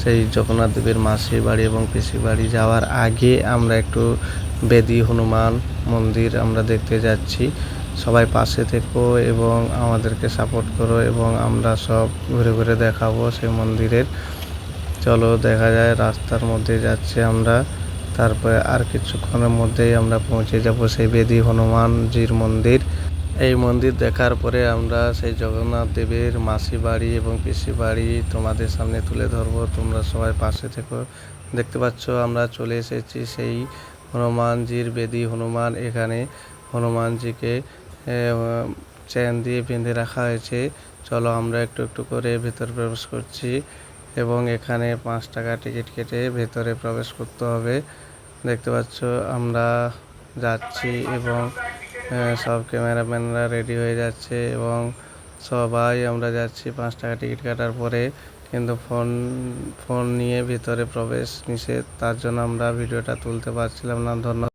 সেই জগন্নাথ দেবের মাসির বাড়ি এবং পিসি বাড়ি যাওয়ার আগে আমরা একটু বেদি হনুমান মন্দির আমরা দেখতে যাচ্ছি। সবাই পাশে থেকো এবং আমাদেরকে সাপোর্ট করো এবং আমরা সব ঘুরে ঘুরে দেখাবো সেই মন্দিরের। চলো দেখা যায় রাস্তার মধ্যে যাচ্ছি আমরা, তারপরে আর কিছুক্ষণের মধ্যেই আমরা পৌঁছে যাব সেই বেদি হনুমানজির মন্দির। এই মন্দির দেখার পরে আমরা সেই জগন্নাথ দেবের মাসি বাড়ি এবং পিসি বাড়ি তোমাদের সামনে তুলে ধরবো। তোমরা সবাই পাশে থেকো। দেখতে পাচ্ছ, আমরা চলে এসেছি সেই হনুমানজির বেদি। হনুমান এখানে হনুমানজিকে চেন দিয়ে বেঁধে রাখা হয়েছে। চলো আমরা একটু একটু করে ভেতর প্রবেশ করছি এবং এখানে পাঁচ টাকা টিকিট কেটে ভেতরে প্রবেশ করতে হবে। দেখতে পাচ্ছ, আমরা যাচ্ছি এবং সব ক্যামেরাম্যানরা রেডি হয়ে যাচ্ছে এবং সবাই আমরা যাচ্ছি। পাঁচ টাকা টিকিট কাটার পরে কিন্তু ফোন ফোন নিয়ে ভিতরে প্রবেশ নিষেধ, তার জন্য আমরা ভিডিওটা তুলতে পারছিলাম না। ধন্যবাদ।